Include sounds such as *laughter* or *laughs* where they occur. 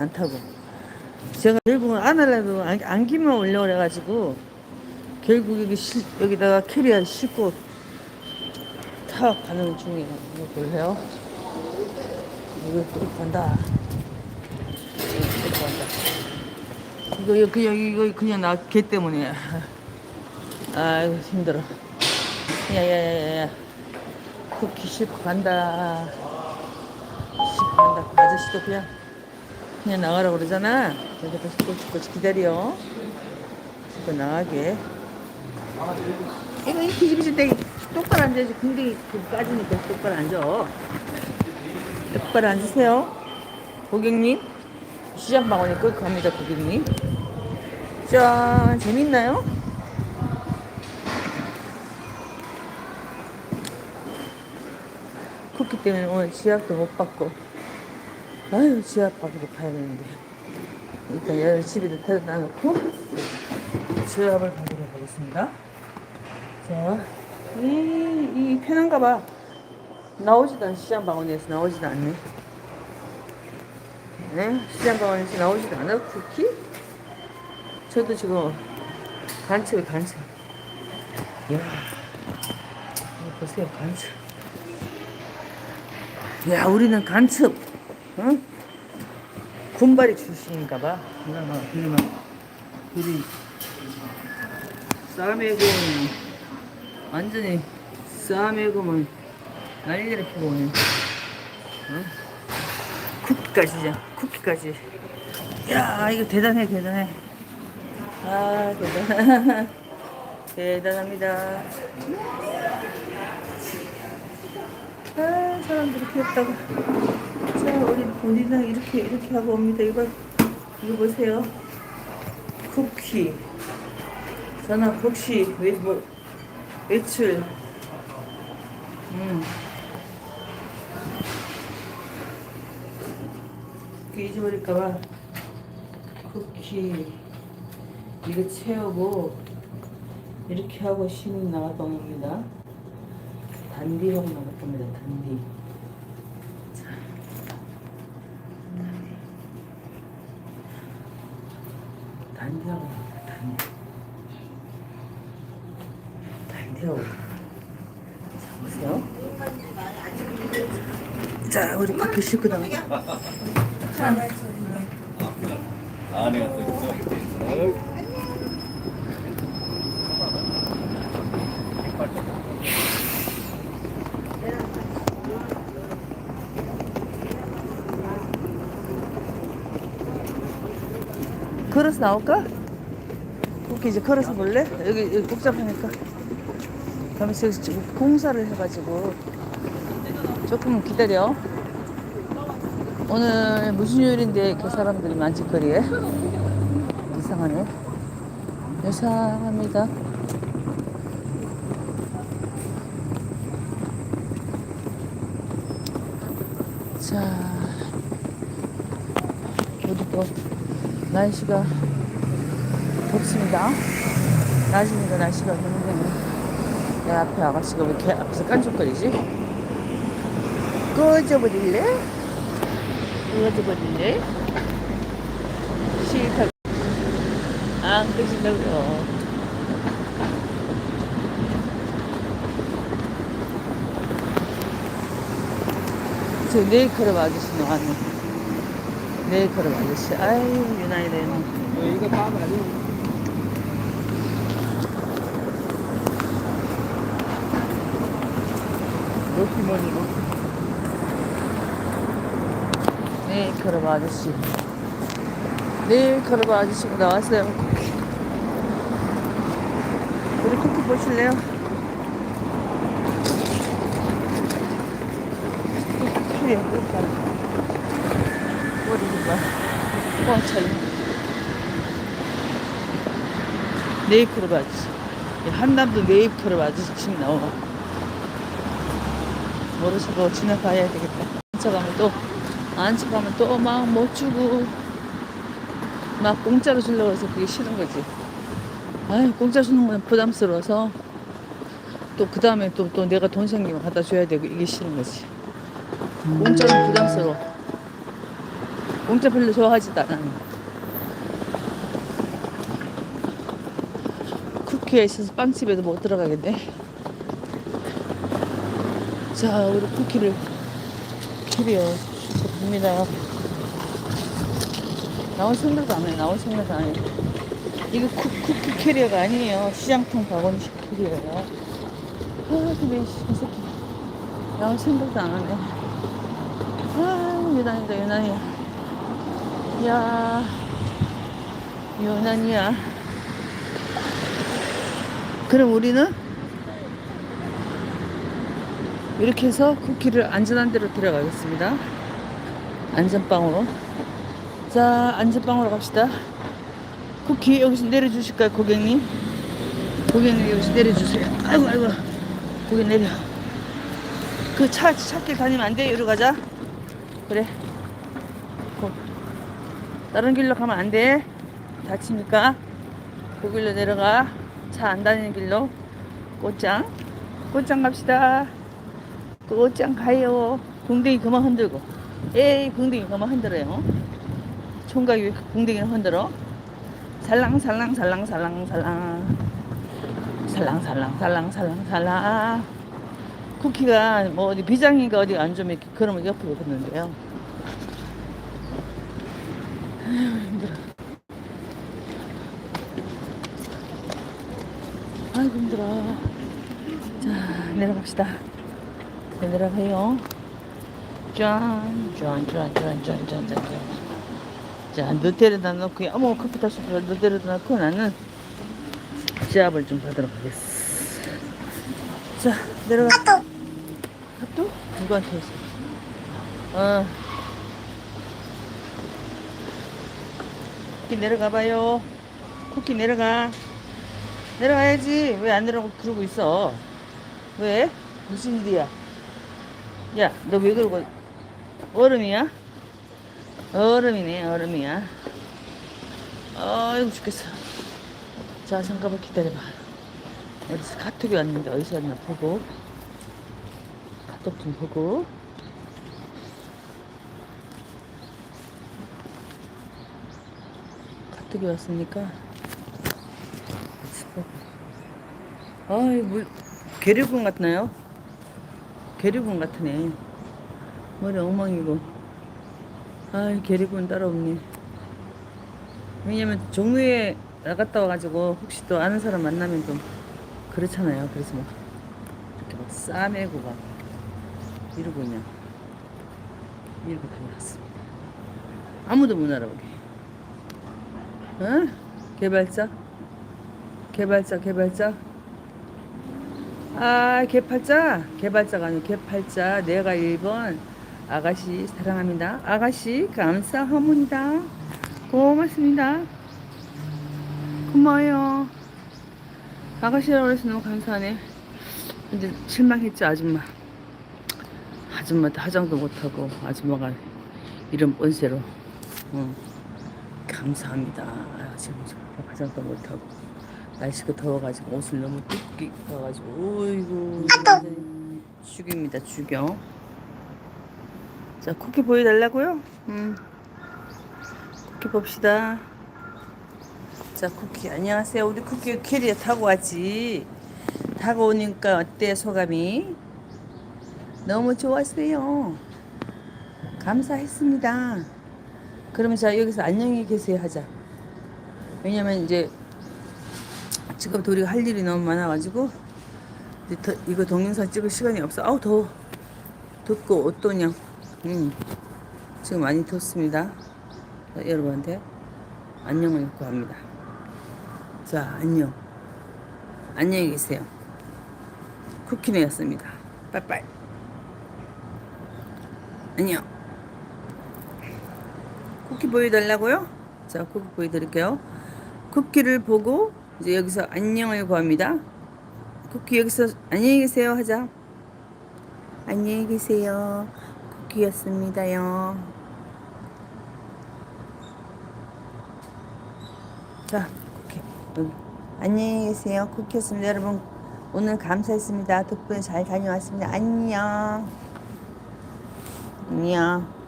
않다고. 제가 결국은 안 하려고 안, 안기만 올려 그래가지고 결국 여기 실, 여기다가 캐리어 싣고 타 가는 중이에요. 이거 볼래요? 이거 또 간다. 이거. 이거 그냥 이거 그냥 나 개 때문에. *laughs* 아이고 힘들어. 야야야야야. 쿠키 싣고 간다. 싣고 간다. 아저씨도 그냥 그냥 나가라고 그러잖아. 여기다 싣고 기다려. 싣고 나가게. 이거 이렇게 집에서 내 똑바로 앉아야지. 그 빠지니까 똑바로 앉아. 똑바로 앉으세요. 고객님. 시장 방언이 끌고 갑니다, 고객님. 짠, 재밌나요? 쿠키 때문에 오늘 지압도 못 받고. 아유, 지압 받으러 가야 되는데. 일단 얘를 집에다 데려다 놓고 지압을 받으러 가겠습니다. 자, 이, 이 편한가 봐. 나오지도 않, 시장 방언에서 나오지도 않네. 네, 시장 방언에서 나오지도 않아, 쿠키? 저도 지금 간첩이 간첩. 이야, 보세요, 간첩. 야, 우리는 간첩, 응? 군발이 출신인가 봐. 그나마, 그나마, 우리 싸매고 완전히 싸매고면 난리를 피고 오네. 응? 쿠키까지죠, 쿠키까지. 야, 이거 대단해, 대단해. 아, 대단, *laughs* 대단합니다. 아, 사람들이 귀엽다고. 자, 우리, 우리는 이렇게, 이렇게 하고 옵니다. 이거, 이거 보세요. 쿠키. 전화 복시, 외, 뭐, 외출. 음. 그 잊어버릴까봐. 쿠키. 이거 채우고, 이렇게 하고 시민 나갔던 겁니다. 나갈 겁니다. 단디. 단디. 단디 하고 나갑니다. 단디. 단디 하고. 자, 보세요. 자, 우리 커피 싣고 나가. 아내가 또 걸어서 나올까? 그렇게 이제 걸어서 볼래? 여기, 여기 복잡하니까. 가면서 여기 지금 공사를 해가지고 조금 기다려. 오늘 무슨 요일인데 그 사람들이 많지 거리에? 이상하네. 이상합니다. 자, 우리 또 날씨가 덥습니다. 낮이니까 날씨가 굉장히 내 앞에 아가씨가 왜 이렇게 앞에서 깐족거리지? 꺼져버릴래? 꺼져버릴래? 시크하게 안 꺼진다고요. 저 네이클럽 아저씨 나왔네. 네이클럽 아저씨. 아유, 유나이드는. 이거 봐봐요. 로키머니 로키. 네이클럽 아저씨. 네이클럽 아저씨가 나왔어요. 쿠키. 우리 쿠키 보실래요? 쿠키요, 쿠키. 머리 봐. 뻥 차이. 네이클럽 아저씨. 이 한남도 네이클럽 아저씨 나와. 모르시고 지나가야 되겠다. 앉혀가면 또, 앉혀가면 또 막 못 주고, 막 공짜로 주려고 해서 그게 싫은 거지. 아이, 공짜 주는 건 부담스러워서, 또 그 다음에 또, 또 내가 돈 생기면 갖다 줘야 되고, 이게 싫은 거지. 공짜는 부담스러워. 공짜 별로 좋아하지도 않아. 쿠키에 있어서 빵집에도 못 들어가겠네. 자, 우리 쿠키를 캐리어 봅니다. 나올 생각도 안 해. 나올 생각도 안 해. 이거 쿠, 쿠키 캐리어가 아니에요. 시장통 바구니식 캐리어예요. 아, 근데 이 새끼 나올 생각도 안 하네. 아, 유난이다, 유난이야. 야, 유난이야. 그럼 우리는 이렇게 해서 쿠키를 안전한 데로 들어가겠습니다. 안전빵으로. 자, 안전빵으로 갑시다. 쿠키 여기서 내려주실까요, 고객님? 고객님 여기서 내려주세요. 아이고, 아이고. 고객 내려. 그 차, 차길 다니면 안 돼. 이리로 가자. 그래. 고. 다른 길로 가면 안 돼. 다치니까. 그 길로 내려가. 차 안 다니는 길로. 꽃장. 꽃장 갑시다. 꽃장 가요. 궁뎅이 그만 흔들고. 에이, 궁뎅이 그만 흔들어요. 총각이 왜 궁뎅이를 흔들어? 살랑살랑 살랑살랑 살랑 살랑살랑 살랑살랑 살랑 쿠키가 뭐 어디 비장인가 어디 안좀 이렇게 그러면 옆으로 걷는데요. 아휴, 힘들어. 아이고 힘들어. 자 내려갑시다. 네, 내려가요. 짠, 짠, 짠, 짠, 짠, 짠, 짠, 짠. 자, 너 데려다 놓고, 어머, 커피 다시 너 데려다 놓고 나는 지압을 좀 받으러 가겠어. 자, 내려가. 핫도. 핫도? 누구한테 했어? 어. 쿠키 내려가봐요. 쿠키 내려가. 내려가야지. 왜 안 내려가고 그러고 있어? 왜? 무슨 일이야? 야, 너 왜 그러고, 얼음이야? 얼음이네, 얼음이야. 아이고, 죽겠어. 자, 잠깐만 기다려봐. 어디서 카톡이 왔는데 어디서 왔나 보고. 카톡 좀 보고. 카톡이 왔으니까. 아이, 물, 계류군 같나요? 계류군 같으네. 머리 엉망이고. 아이, 계류군 따로 없네. 왜냐면 종로에 나갔다 와가지고 혹시 또 아는 사람 만나면 좀 그렇잖아요. 그래서 막 이렇게 막 싸매고 막 이러고 그냥 이러고 다녀왔습니다. 아무도 못 알아보게. 어? 개발자? 개발자, 개발자? 아, 개팔자? 개발자가 아니고 개팔자. 내가 1번. 아가씨, 사랑합니다. 아가씨, 감사합니다. 고맙습니다. 고마워요. 아가씨라고 해서 너무 감사하네. 근데 실망했죠, 아줌마. 아줌마도 화장도 못하고, 아줌마가 이런 뻔세로. 어, 감사합니다. 아, 지금 화장도 못하고. 날씨가 더워가지고 옷을 너무 뜯기 입어가지고, 어이구. 완전히 죽입니다, 죽여. 자, 쿠키 보여달라고요? 음. 쿠키 봅시다. 자, 쿠키 안녕하세요. 우리 쿠키 캐리어 타고 왔지. 타고 오니까 어때 소감이? 너무 좋았어요. 감사했습니다. 그러면 자 여기서 안녕히 계세요 하자. 왜냐면 이제 지금부터 우리가 할 일이 너무 많아가지고 더- 이거 동영상 찍을 시간이 없어. 아우 더워. 덥고 어떠냐. 음. 지금 많이 덥습니다. 자, 여러분한테 안녕을 구합니다. 자, 안녕. 안녕히 계세요. 쿠키네였습니다. 빠이빠이. 안녕. 쿠키 보여달라고요? 자, 쿠키 보여드릴게요. 쿠키를 보고 이제 여기서 안녕을 구합니다. 쿠키 여기서 안녕히 계세요 하자. 안녕히 계세요. 쿠키였습니다요. 자, 쿠키. 안녕히 계세요. 쿠키였습니다. 여러분, 오늘 감사했습니다. 덕분에 잘 다녀왔습니다. 안녕. 안녕.